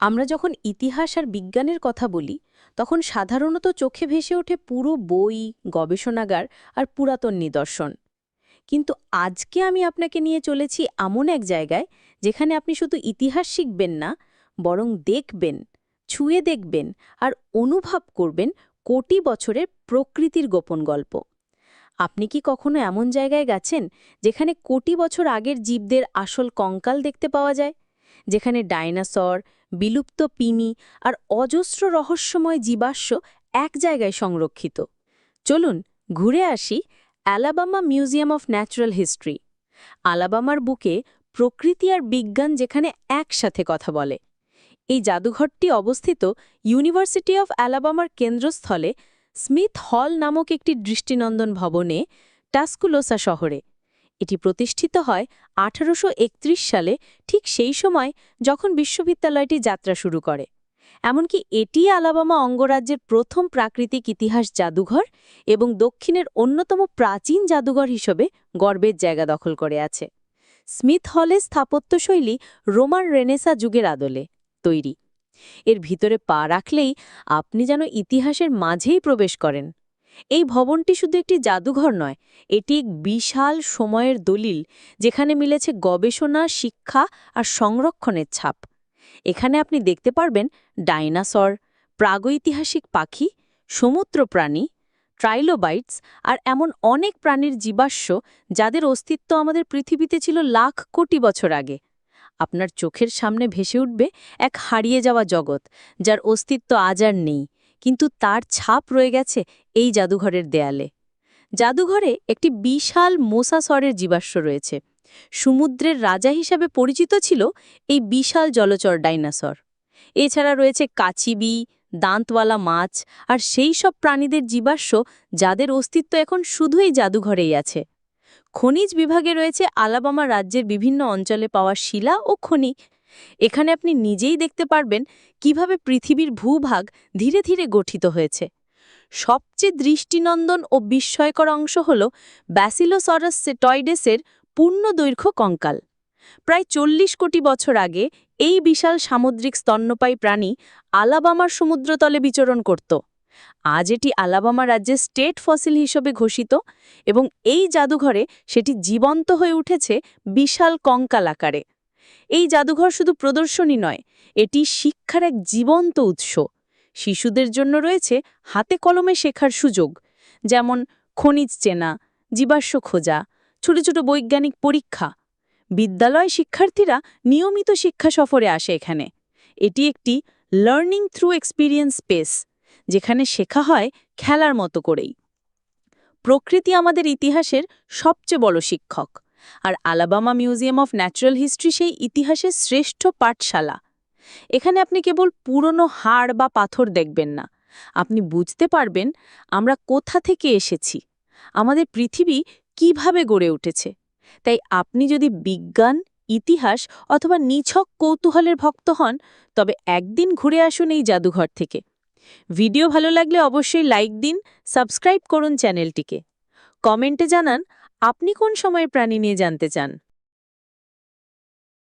আমরা যখন ইতিহাস আর বিজ্ঞানের কথা বলি, তখন সাধারণত চোখে ভেসে ওঠে পুরো বই, গবেষণাগার আর পুরাতন নিদর্শন। কিন্তু আজকে আমি আপনাকে নিয়ে চলেছি এমন এক জায়গায় যেখানে আপনি শুধু ইতিহাস শিখবেন না, বরং দেখবেন, ছুঁয়ে দেখবেন আর অনুভব করবেন কোটি বছরের প্রকৃতির গোপন গল্প। আপনি কি কখনো এমন জায়গায় গেছেন যেখানে কোটি বছর আগের জীবদের আসল কঙ্কাল দেখতে পাওয়া যায়? যেখানে ডাইনোসর, বিলুপ্ত পিমি আর অজস্র রহস্যময় জীবাশ্ম এক জায়গায় সংরক্ষিত। চলুন ঘুরে আসি Alabama museum of natural history. আলাবামার বুকে প্রকৃতি আর বিজ্ঞান যেখানে একসাথে কথা বলে। এই জাদুঘরটি অবস্থিত ইউনিভার্সিটি অফ অ্যালাবামার কেন্দ্রস্থলে স্মিথ হল নামক একটি দৃষ্টিনন্দন ভবনে টাস্কুলোসা শহরে। এটি প্রতিষ্ঠিত হয় আঠারোশো একত্রিশ সালে, ঠিক সেই সময় যখন বিশ্ববিদ্যালয়টি যাত্রা শুরু করে। এমনকি এটি আলাবামা অঙ্গরাজ্যের প্রথম প্রাকৃতিক ইতিহাস জাদুঘর এবং দক্ষিণের অন্যতম প্রাচীন জাদুঘর হিসেবে গর্বের জায়গা দখল করে আছে। স্মিথ হলের স্থাপত্যশৈলী রোমান রেনেসা যুগের আদলে তৈরি। এর ভিতরে পা রাখলেই আপনি যেন ইতিহাসের মাঝেই প্রবেশ করেন। এই ভবনটি শুধু একটি জাদুঘর নয়, এটি এক বিশাল সময়ের দলিল যেখানে মিলেছে গবেষণা, শিক্ষা আর সংরক্ষণের ছাপ। এখানে আপনি দেখতে পারবেন ডাইনাসর, প্রাগৈতিহাসিক পাখি সমুদ্র প্রাণী ট্রাইলোবাইটস আর এমন অনেক প্রাণীর জীবাশ্ম যাদের অস্তিত্ব আমাদের পৃথিবীতে ছিল লাখ কোটি বছর আগে। আপনার চোখের সামনে ভেসে উঠবে এক হারিয়ে যাওয়া জগৎ, যার অস্তিত্ব আজ আর নেই। কিন্তু তার ছাপ রয়ে গেছে এই জাদুঘরের দেয়ালে। জাদুঘরে একটি বিশাল মোসাসরের জীবাশ্ম রয়েছে। সমুদ্রের রাজা হিসাবে পরিচিত ছিল এই বিশাল জলচর ডাইনাসর। এছাড়া রয়েছে কাচিবি, দাঁতওয়ালা মাছ আর সেই সব প্রাণীদের জীবাশ্ম যাদের অস্তিত্ব এখন শুধুই জাদুঘরেই আছে। খনিজ বিভাগে রয়েছে আলাবামা রাজ্যের বিভিন্ন অঞ্চলে পাওয়া শিলা ও খনি এখানে আপনি নিজেই দেখতে পারবেন কীভাবে পৃথিবীর ভূভাগ ধীরে ধীরে গঠিত হয়েছে। সবচেয়ে দৃষ্টিনন্দন ও বিস্ময়কর অংশ হল ব্যাসিলোসরাস সেটয়েডেসের পূর্ণ দৈর্ঘ্য কঙ্কাল। প্রায় চল্লিশ কোটি বছর আগে এই বিশাল সামুদ্রিক স্তন্যপায়ী প্রাণী আলাবামার সমুদ্রতলে বিচরণ করত। আজ এটি আলাবামা রাজ্যের স্টেট ফসিল হিসেবে ঘোষিত এবং এই জাদুঘরে সেটি জীবন্ত হয়ে উঠেছে বিশাল কঙ্কাল আকারে। এই জাদুঘর শুধু প্রদর্শনী নয়, এটি শিক্ষার এক জীবন্ত উৎস। শিশুদের জন্য রয়েছে হাতে কলমে শেখার সুযোগ, যেমন খনিজ চেনা, জীবাশ্ম খোঁজা, ছোট ছোট বৈজ্ঞানিক পরীক্ষা। বিদ্যালয় শিক্ষার্থীরা নিয়মিত শিক্ষা সফরে আসে এখানে। এটি একটি লার্নিং থ্রু এক্সপিরিয়েন্স স্পেস যেখানে শেখা হয় খেলার মতো করেই। প্রকৃতি আমাদের ইতিহাসের সবচেয়ে বড় শিক্ষক। আর Alabama museum of natural history সেই ইতিহাসের শ্রেষ্ঠ পাঠশালা। এখানে আপনি কেবল পুরনো হাড় বা পাথর দেখবেন না। আপনি বুঝতে পারবেন আমরা কোথা থেকে এসেছি, আমাদের পৃথিবী কীভাবে গড়ে উঠেছে। তাই আপনি যদি বিজ্ঞান, ইতিহাস অথবা নিছক কৌতূহলের ভক্ত হন, তবে একদিন ঘুরে আসুন এই জাদুঘর থেকে। ভিডিও ভালো লাগলে অবশ্যই লাইক দিন, সাবস্ক্রাইব করুন চ্যানেলটিকে। কমেন্টে জানান আপনি কোন সময়ের প্রাণী নিয়ে জানতে চান?